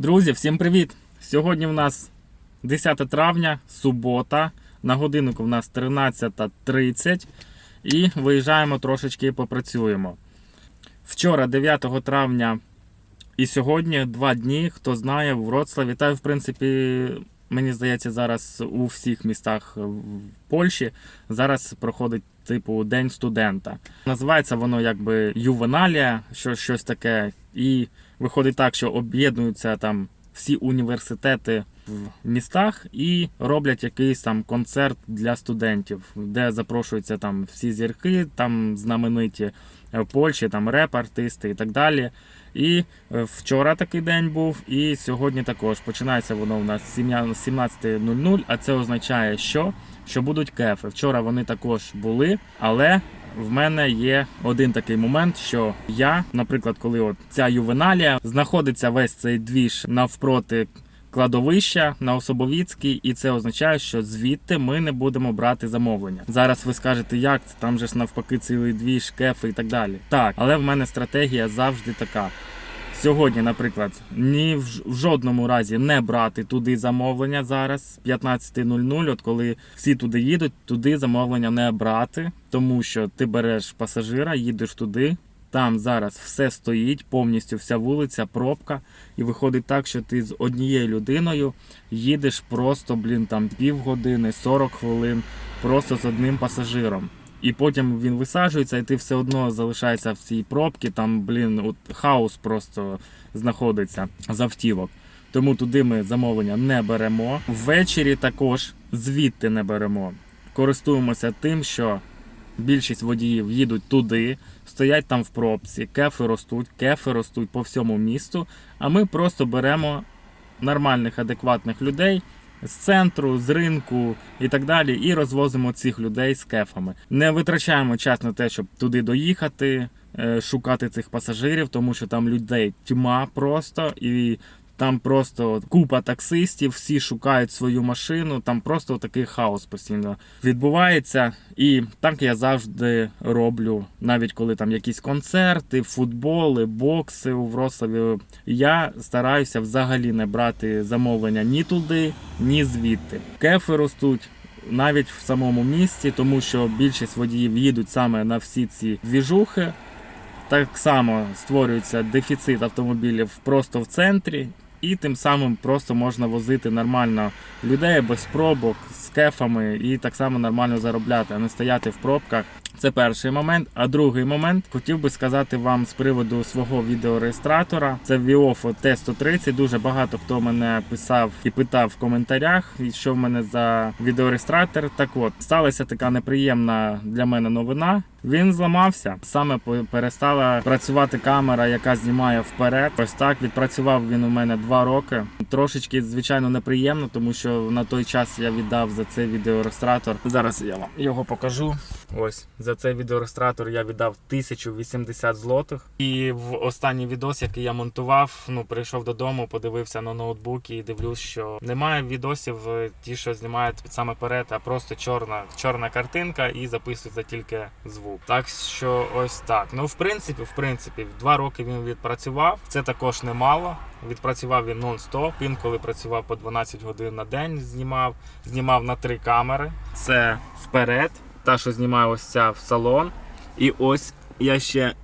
Друзі, всім привіт! Сьогодні в нас 10 травня, субота. На годиннику в нас 13.30 і виїжджаємо трошечки і попрацюємо. Вчора, 9 травня, і сьогодні два дні. Хто знає, в Вроцлаві. Та, в принципі, мені здається, зараз у всіх містах в Польщі зараз проходить типу День студента. Називається воно якби ювеналія, що, щось таке. І виходить так, що об'єднуються там всі університети в містах і роблять якийсь там концерт для студентів, де запрошуються там всі зірки, там знамениті в Польщі, там реп-артисти і так далі. І е, вчора такий день був, і сьогодні також. Починається воно у нас з 17.00, а це означає, що? що будуть кефи. Вчора вони також були, але в мене є один такий момент, що я, наприклад, коли от ця ювеналія знаходиться весь цей двіж навпроти кладовища на Особовіцькій, і це означає, що звідти ми не будемо брати замовлення. Зараз ви скажете, як це там же ж навпаки цілий двіж, шкефи і так далі. Так, але в мене стратегія завжди така. Сьогодні, наприклад, ні в, жодному разі не брати туди замовлення зараз 15.00, от коли всі туди їдуть, туди замовлення не брати, тому що ти береш пасажира, їдеш туди. Там зараз все стоїть, повністю вся вулиця, пробка, і виходить так, що ти з однією людиною їдеш просто, блін, там півгодини, 40 хвилин, просто з одним пасажиром. І потім він висаджується, і ти все одно залишаєшся в цій пробці, там, блін, от хаос просто знаходиться з автівок. Тому туди ми замовлення не беремо. Ввечері також звідти не беремо. Користуємося тим, що більшість водіїв їдуть туди, стоять там в пробці, кефи ростуть, кефи ростуть по всьому місту. А ми просто беремо нормальних, адекватних людей з центру, з ринку і так далі, і розвозимо цих людей з кефами. Не витрачаємо час на те, щоб туди доїхати, е, шукати цих пасажирів, тому що там людей тьма просто і. Там просто от купа таксистів, всі шукають свою машину, там просто такий хаос постійно відбувається. І так я завжди роблю, навіть коли там якісь концерти, футболи, бокси у Вроцлаві. Я стараюся взагалі не брати замовлення ні туди, ні звідти. Кефи ростуть. Навіть в самому місті, тому що більшість водіїв їдуть саме на всі ці двіжухи. Так само створюється дефіцит автомобілів просто в центрі, і тим самим просто можна возити нормально людей без пробок, з кефами, і так само нормально заробляти, а не стояти в пробках. Це перший момент. А другий момент хотів би сказати вам з приводу свого відеореєстратора. Це Viofo T130. Дуже багато хто мене писав і питав в коментарях, що в мене за відеореєстратор. Так от сталася така неприємна для мене новина. Він зламався. Саме перестала працювати камера, яка знімає вперед. Ось так відпрацював він у мене два роки. Трошечки, звичайно, неприємно, тому що на той час я віддав за цей відеореєстратор. Зараз я вам його покажу. Ось за цей відеореєстратор я віддав 1080 злотих. І в останній відос, який я монтував, ну прийшов додому, подивився на ноутбук і дивлюсь, що немає відосів, е, ті, що знімають саме перед, а просто чорна, чорна картинка і записується тільки звук. Так що ось так. Ну, в принципі, в принципі, два роки він відпрацював. Це також немало. Відпрацював він нон-стоп. Інколи працював по 12 годин на день. Знімав, знімав на три камери. Це вперед. Та, що знімає ось ця в салон. І ось я ще.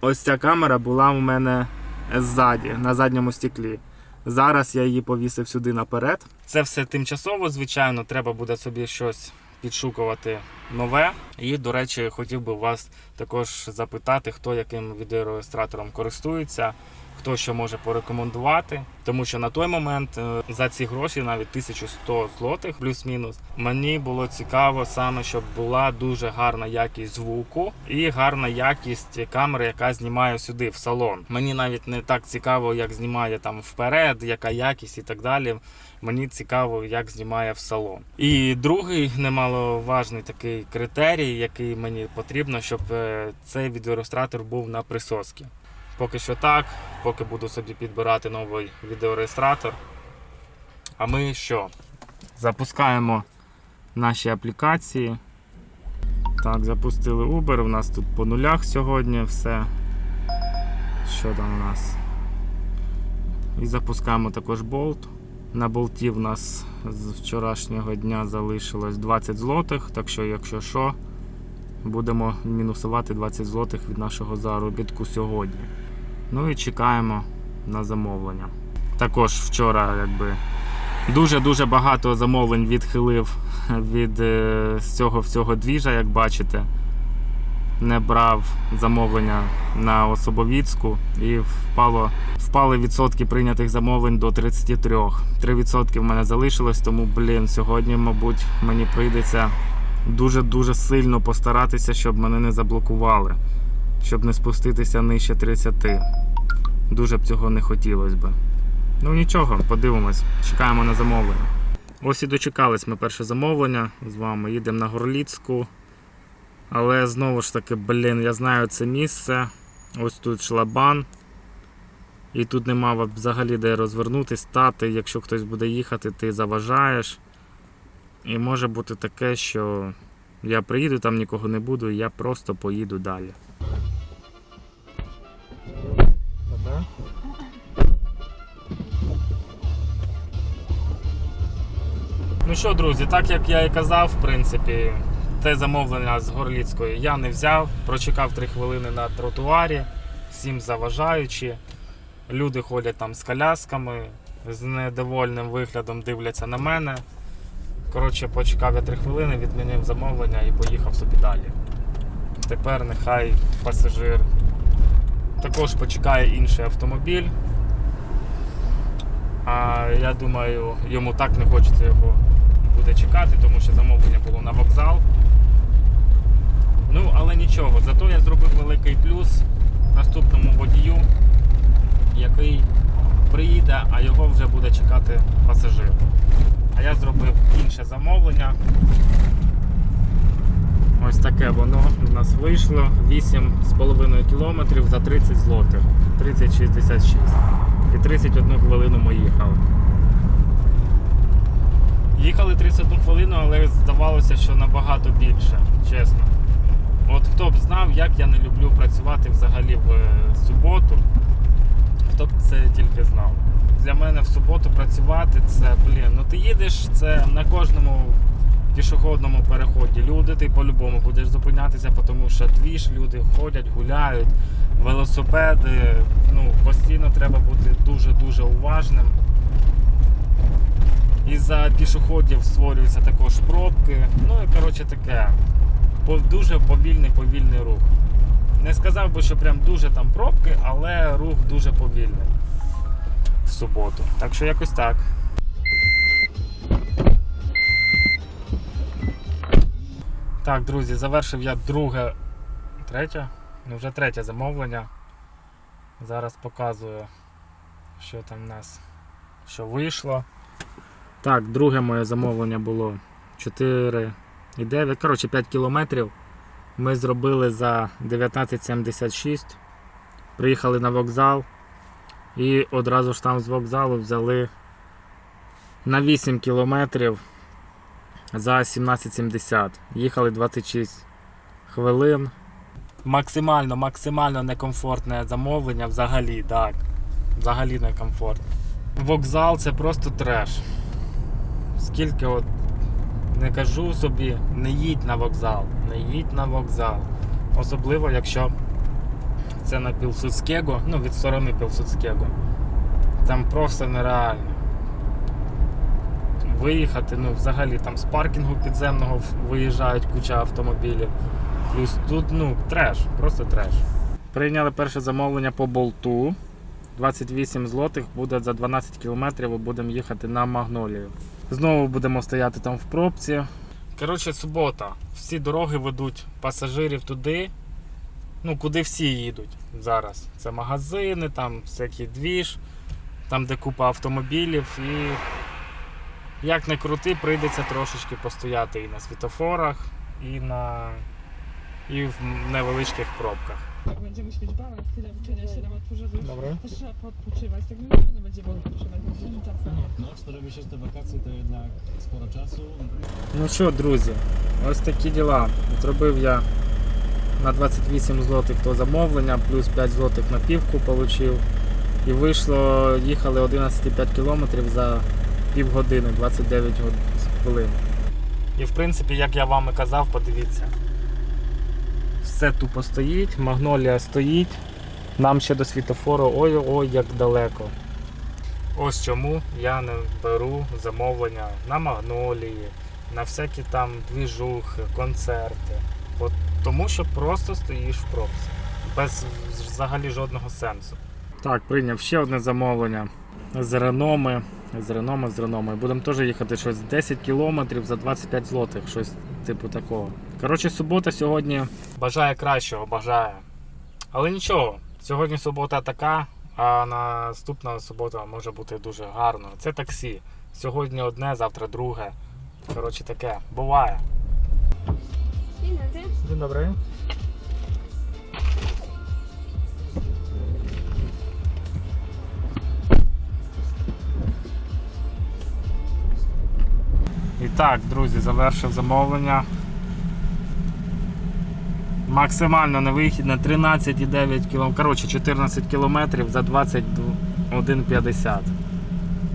Ось ця камера була у мене ззаді, на задньому стеклі. Зараз я її повісив сюди наперед. Це все тимчасово, звичайно, треба буде собі щось підшукувати нове. І, до речі, хотів би вас також запитати, хто яким відеореєстратором користується, хто що може порекомендувати. Тому що на той момент е, за ці гроші, навіть 1100 злотих, плюс-мінус, мені було цікаво саме, щоб була дуже гарна якість звуку і гарна якість камери, яка знімає сюди в салон. Мені навіть не так цікаво, як знімає там вперед, яка якість і так далі. Мені цікаво, як знімає в салон. І другий немаловажний такий критерій, який мені потрібно, щоб е, цей відеореєстратор був на присоски. Поки що так, поки буду собі підбирати новий відеореєстратор. А ми що? Запускаємо наші аплікації. Так, запустили Uber. У нас тут по нулях сьогодні все. Що там у нас? І запускаємо також болт. На болті в нас з вчорашнього дня залишилось 20 злотих, так що, якщо що, будемо мінусувати 20 злотих від нашого заробітку сьогодні. Ну і чекаємо на замовлення. Також вчора якби дуже-дуже багато замовлень відхилив від е, цього всього двіжа, як бачите. Не брав замовлення на особовіцьку і впало, впали відсотки прийнятих замовлень до 33. 3% в мене залишилось, тому, блін, сьогодні, мабуть, мені прийдеться дуже-дуже сильно постаратися, щоб мене не заблокували, щоб не спуститися нижче 30. Дуже б цього не хотілося би. Ну нічого, подивимось, чекаємо на замовлення. Ось і дочекались ми перше замовлення з вами. Їдемо на Горліцьку. Але знову ж таки, блін, я знаю це місце. Ось тут шлабан. І тут нема взагалі де розвернутися, стати. Якщо хтось буде їхати, ти заважаєш. І може бути таке, що я приїду, там нікого не буду, я просто поїду далі. Ну що, друзі, так як я і казав, в принципі, те замовлення з Горліцької я не взяв. Прочекав 3 хвилини на тротуарі, всім заважаючи. Люди ходять там з колясками, з недовольним виглядом дивляться на мене. Коротше, почекав я 3 хвилини, відмінив замовлення і поїхав собі далі. Тепер нехай пасажир також почекає інший автомобіль. А я думаю, йому так не хочеться його буде чекати, тому що замовлення було на вокзал. Ну, але нічого, зато я зробив великий плюс наступному водію, який приїде, а його вже буде чекати пасажир. А я зробив інше замовлення. Ось таке воно у нас вийшло 8,5 кілометрів за 30 злотих. 30,66. І 31 хвилину ми їхали. Їхали 31 хвилину, але здавалося, що набагато більше, чесно. От хто б знав, як я не люблю працювати взагалі в е, суботу, хто б це тільки знав. Для мене в суботу працювати це, блін, ну ти їдеш це на кожному пішохідному переході. Люди ти по-любому будеш зупинятися, тому що двіж, люди ходять, гуляють, велосипеди. Ну, постійно треба бути дуже-дуже уважним. Із-за пішоходів створюються також пробки. Ну і коротше таке. Дуже повільний повільний рух. Не сказав би, що прям дуже там пробки, але рух дуже повільний в суботу. Так що якось так. Так, друзі, завершив я друге, третє, ну вже третє замовлення. Зараз показую, що там в нас, що вийшло. Так, друге моє замовлення було 4,9. Коротше, 5 кілометрів. Ми зробили за 19,76. Приїхали на вокзал і одразу ж там з вокзалу взяли на 8 кілометрів за 17,70. Їхали 26 хвилин. Максимально, максимально некомфортне замовлення взагалі, так. Взагалі некомфортне. Вокзал це просто треш. Скільки от не кажу собі, не їдь на вокзал, не їдь на вокзал. Особливо, якщо це на Пілсудського, ну від сторони Пілсудського. Там просто нереально. Виїхати, ну взагалі там з паркінгу підземного виїжджають куча автомобілів. Плюс тут ну треш, просто треш. Прийняли перше замовлення по болту. 28 злотих буде за 12 кілометрів і будемо їхати на Магнолію. Знову будемо стояти там в пробці. Коротше, субота. Всі дороги ведуть пасажирів туди, ну куди всі їдуть зараз. Це магазини, там всякий двіж, там де купа автомобілів і як не крути, прийдеться трошечки постояти і на світофорах, і на і в невеличкich пробкach. Tak, będziemy mieć balans, tyle uczenia się nam otworzy, że już Dobra. trzeba odpoczywać. Tak naprawdę będziemy odpoczywać, bo dużo czasu. No, 4 miesięczne wakacje to jednak sporo czasu. Ну що, друзі, ось такі діла. Зробив я на 28 злотих то замовлення, плюс 5 злотих на півку отримав. І вийшло, їхали 11,5 кілометрів за півгодини, 29 хвилин. І в принципі, як я вам і казав, подивіться. Все тупо стоїть, магнолія стоїть. Нам ще до світофору ой-ой, як далеко. Ось чому я не беру замовлення на магнолії, на всякі там двіжухи, концерти. От тому що просто стоїш в пробці. Без взагалі жодного сенсу. Так, прийняв ще одне замовлення з Реноми. З Реноми, з Реноми. Будемо теж їхати щось 10 кілометрів за 25 злотих, щось типу такого. Коротше, субота сьогодні бажає кращого, бажає. Але нічого, сьогодні субота така, а наступна субота може бути дуже гарно. Це таксі. Сьогодні одне, завтра друге. Коротше, таке. Буває. Dzień dobry. Dzień dobry. І так, друзі, завершив замовлення. Максимально невихідне 13,9 км. Коротше, 14 кілометрів за 21,50.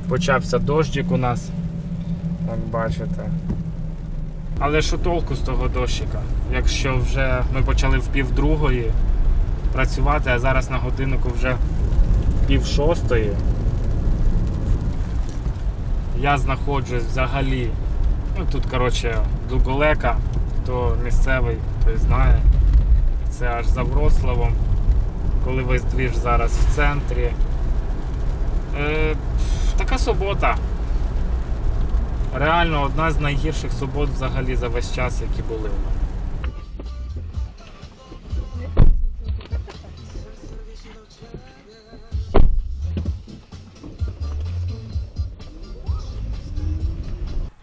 Почався дощик у нас, як бачите. Але що толку з того дощика? Якщо вже ми почали в пів другої працювати, а зараз на годиннику вже пів шостої. Я знаходжусь взагалі. Ну тут, коротше, Дуголека, хто місцевий, той знає. Це аж за Вроцлавом, коли весь двіж зараз в центрі. Е, така субота. Реально одна з найгірших субот взагалі за весь час, які були у мене.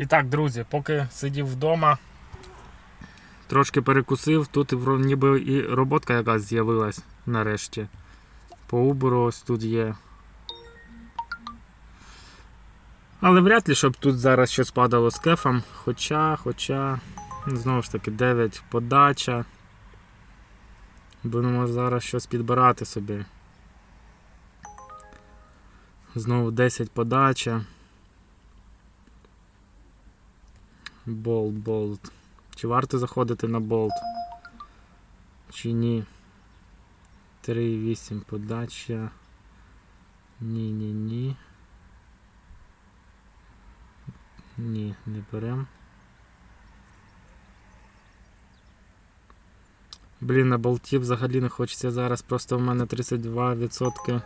І так, друзі, поки сидів вдома, трошки перекусив, тут ніби і роботка якась з'явилась нарешті. По Uber ось тут є. Але вряд ли, щоб тут зараз щось падало з кефом. Хоча, хоча, знову ж таки, 9 подача. Будемо зараз щось підбирати собі. Знову 10 подача. Болт, болт. Чи варто заходити на болт? Чи ні? 3,8 подача. Ні, ні, ні. Ні, не берем. Блін, на болті взагалі не хочеться зараз. Просто в мене 32%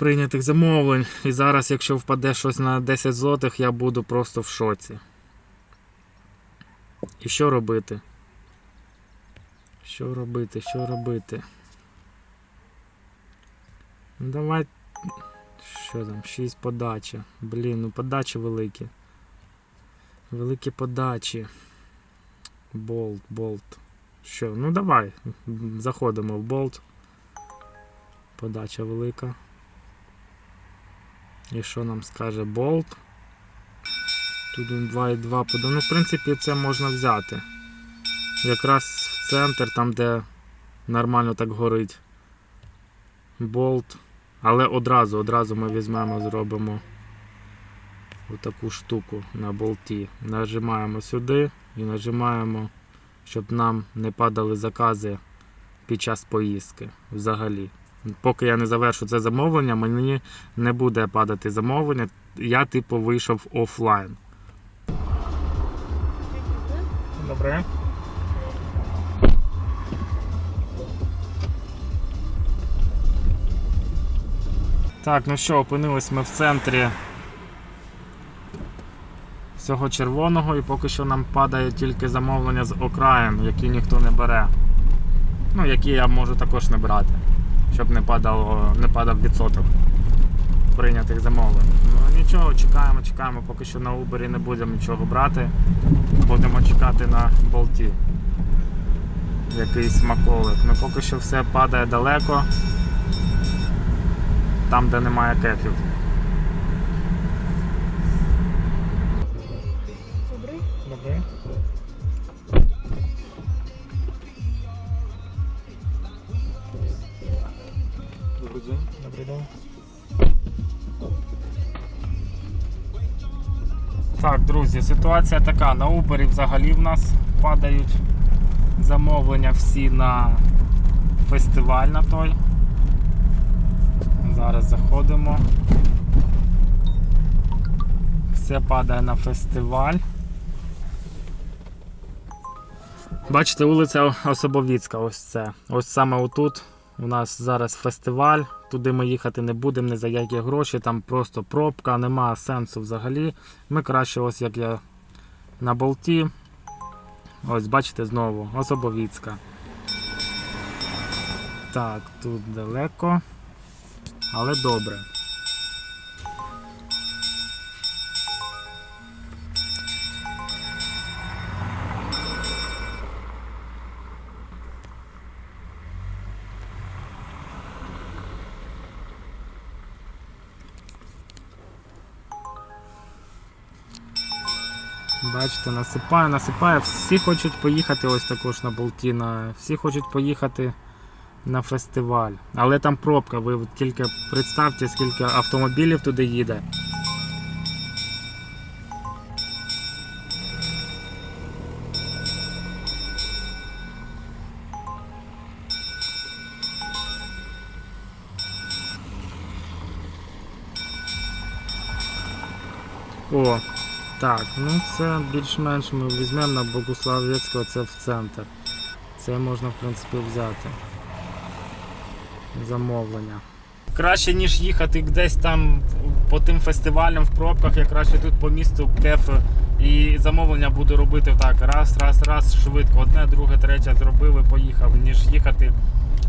прийнятих замовлень. І зараз, якщо впаде щось на 10 злотих, я буду просто в шоці. І що робити? Що робити? Що робити? Ну, Давай що там? 6 подача. Блін, ну подачі великі. Великі подачі. Болт, болт. Що? Ну давай. Заходимо в болт. Подача велика. І що нам скаже болт? Тут він 2,2 пода. Ну, в принципі, це можна взяти. Якраз в центр, там, де нормально так горить. Болт. Але одразу, одразу ми візьмемо, зробимо отаку штуку на болті. Нажимаємо сюди і нажимаємо, щоб нам не падали закази під час поїздки взагалі. Поки я не завершу це замовлення, мені не буде падати замовлення. Я типу вийшов офлайн. Добре. Так, ну що, опинились ми в центрі всього червоного і поки що нам падає тільки замовлення з окраїн, які ніхто не бере. Ну, які я можу також не брати, щоб не, падало, не падав відсоток прийнятих замовлень. Ну нічого, чекаємо, чекаємо, поки що на Uber не будемо нічого брати. Будемо чекати на болті. Якийсь смаколик. Ну поки що все падає далеко там, де немає кефів. Ситуація така. На Uber взагалі в нас падають замовлення всі на фестиваль на той. Зараз заходимо. Все падає на фестиваль. Бачите, вулиця Особовіцька, ось це. Ось саме отут у нас зараз фестиваль. Туди ми їхати не будемо ні за які гроші, там просто пробка, немає сенсу взагалі. Ми краще, ось як я на болті. Ось, бачите, знову, Особовіцька. Так, тут далеко. Але добре. Бачите, насипає, насипає. Всі хочуть поїхати ось також на болті. На... Всі хочуть поїхати на фестиваль. Але там пробка. Ви тільки представте, скільки автомобілів туди їде. О, так, ну це більш-менш ми візьмемо на Богуславецького, це в центр. Це можна в принципі взяти. Замовлення. Краще, ніж їхати десь там по тим фестивалям в пробках, я краще тут по місту кефе і замовлення буду робити так. Раз, раз, раз, швидко. Одне, друге, третє зробив і поїхав, ніж їхати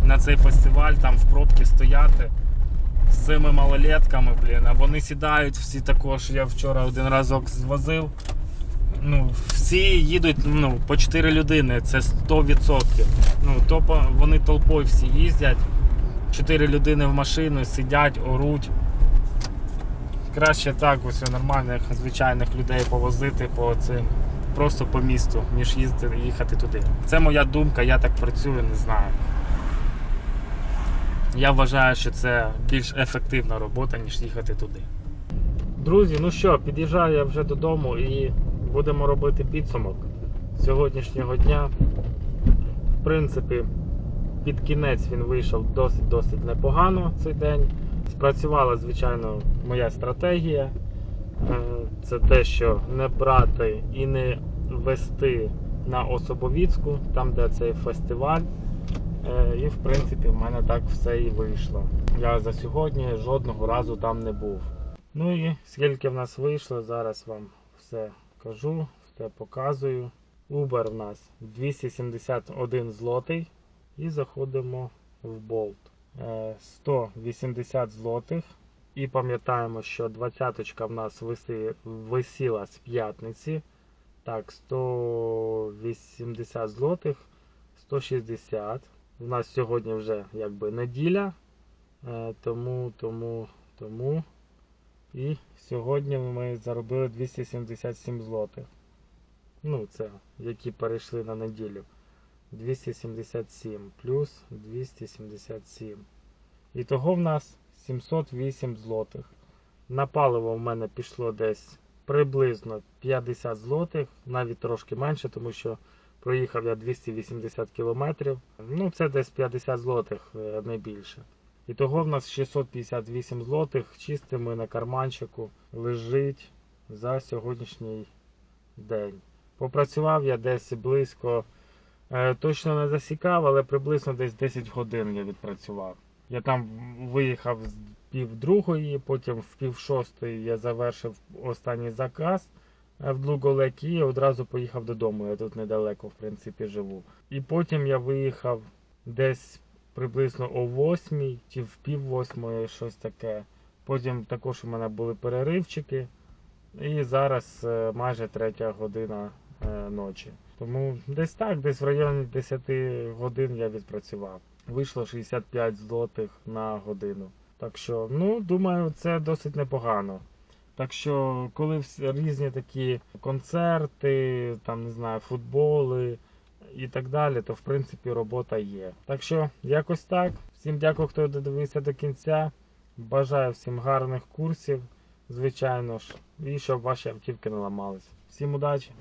на цей фестиваль, там в пробці стояти з цими малолетками, блін, а вони сідають всі також. Я вчора один разок звозив. Ну, всі їдуть ну, по 4 людини, це 100%. Ну, топо, вони толпою всі їздять. 4 людини в машину сидять, оруть. Краще так ось нормальних звичайних людей повозити по цим, просто по місту, ніж їздити, їхати туди. Це моя думка, я так працюю, не знаю. Я вважаю, що це більш ефективна робота, ніж їхати туди. Друзі, ну що, під'їжджаю я вже додому і будемо робити підсумок сьогоднішнього дня. В принципі, під кінець він вийшов досить-досить непогано цей день. Спрацювала, звичайно, моя стратегія. Е, Це те, що не брати і не вести на Особовіцьку, там де цей фестиваль. Е, І в принципі в мене так все і вийшло. Я за сьогодні жодного разу там не був. Ну і скільки в нас вийшло, зараз вам все кажу, все показую. Uber в нас 271 злотий. І заходимо в болт. Е, 180 злотих. І пам'ятаємо, що двадцяточка в нас висіла з п'ятниці. Так, 180 злотих, 160. У нас сьогодні вже якби неділя. Е, Тому, тому, тому. І сьогодні ми заробили 277 злотих. Ну, це які перейшли на неділю. 277 плюс 277. І того в нас 708 злотих. На паливо в мене пішло десь приблизно 50 злотих, навіть трошки менше, тому що проїхав я 280 кілометрів. Ну, це десь 50 злотих, е, не більше. І того в нас 658 злотих чистими на карманчику лежить за сьогоднішній день. Попрацював я десь близько, е, точно не засікав, але приблизно десь 10 годин я відпрацював. Я там виїхав з пів другої, потім в пів шостої я завершив останній заказ в Длуголек і одразу поїхав додому. Я тут недалеко, в принципі, живу. І потім я виїхав десь приблизно о восьмій чи в пів восьмої, щось таке. Потім також у мене були переривчики. І зараз е, майже третя година е, ночі. Тому десь так, десь в районі 10 годин я відпрацював. Вийшло 65 злотих на годину. Так що, ну, думаю, це досить непогано. Так що, коли різні такі концерти, там не знаю, футболи і так далі, то в принципі робота є. Так що, якось так. Всім дякую, хто додивився до кінця. Бажаю всім гарних курсів, звичайно ж, і щоб ваші автівки не ламались. Всім удачі!